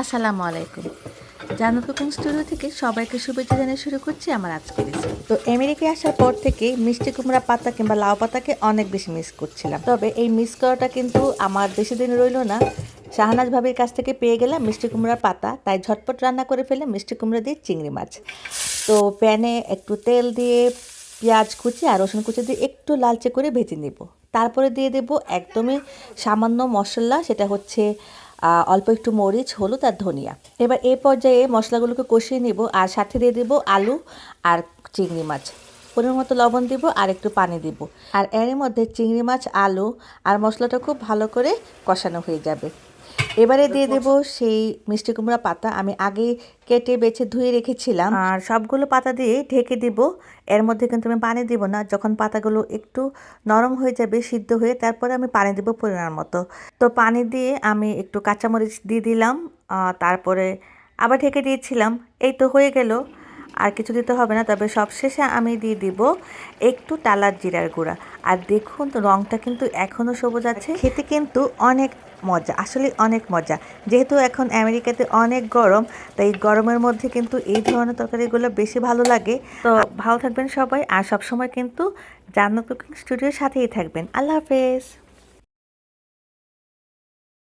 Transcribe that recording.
আসসালামু আলাইকুম। জানো কুকিং স্টুডিও থেকে সবাইকে শুভেচ্ছা জানিয়ে শুরু করছি আমার আজকের রেসিপি তো আমেরিকায় আসার পর থেকে মিষ্টি কুমড়া পাতা কিংবা লাউ পাতাকে অনেক বেশি মিস করছিলাম। তবে এই মিস করাটা কিন্তু আমার বেশি দিন রইল না। শাহনাজ ভাবির কাছ থেকে পেয়ে গেলাম মিষ্টি কুমড়ার পাতা। তাই ঝটপট রান্না করে ফেলে মিষ্টি কুমড়া দিয়ে চিংড়ি মাছ। তো প্যানে একটু তেল দিয়ে পেঁয়াজ কুচি আর রসুন কুচি দিয়ে একটু লালচে করে ভেজে নেব। তারপরে দিয়ে দেব একদমই সামান্য মশলা, সেটা হচ্ছে অল্প একটু মরিচ, হলুদ আর ধনিয়া। এবার এই পর্যায়ে মশলাগুলোকে কষিয়ে নিব, আর সাথে দিয়ে দেবো আলু আর চিংড়ি মাছ। পরিমাণ মতো লবণ দিব আর একটু পানি দিব। আর এর মধ্যে চিংড়ি মাছ, আলু আর মশলাটা খুব ভালো করে কষানো হয়ে যাবে। এবারে দিয়ে দেব সেই মিষ্টি কুমড়া পাতা। আমি আগে কেটে বেছে ধুয়ে রেখেছিলাম। আর সবগুলো পাতা দিয়ে ঢেকে দিব। এর মধ্যে কিন্তু আমি পানি দিব না। যখন পাতাগুলো একটু নরম হয়ে যাবে সিদ্ধ হয়ে তারপরে আমি পানি দেব পরিমাণ মতো। তো পানি দিয়ে আমি একটু কাঁচামরিচ দিয়ে দিলাম। তারপরে আবার ঢেকে দিয়েছিলাম। এই তো হয়ে গেল। আর কিছু দিতে হবে না। তবে সবশেষে আমি দিয়ে দিব একটু টালার জিরার গুঁড়া। আর দেখুন তো রংটা কিন্তু এখনও সবুজ আছে। খেতে কিন্তু অনেক মজা আসলে অনেক মজা। যেহেতু এখন আমেরিকাতে অনেক গরম তাই গরমের মধ্যে কিন্তু এই ধরনের তরকারিগুলো বেশি ভালো লাগে। তো ভালো থাকবেন সবাই আর সবসময় কিন্তু জান্নাত কুকিং স্টুডিওর সাথেই থাকবেন। আল্লাহ হাফেজ।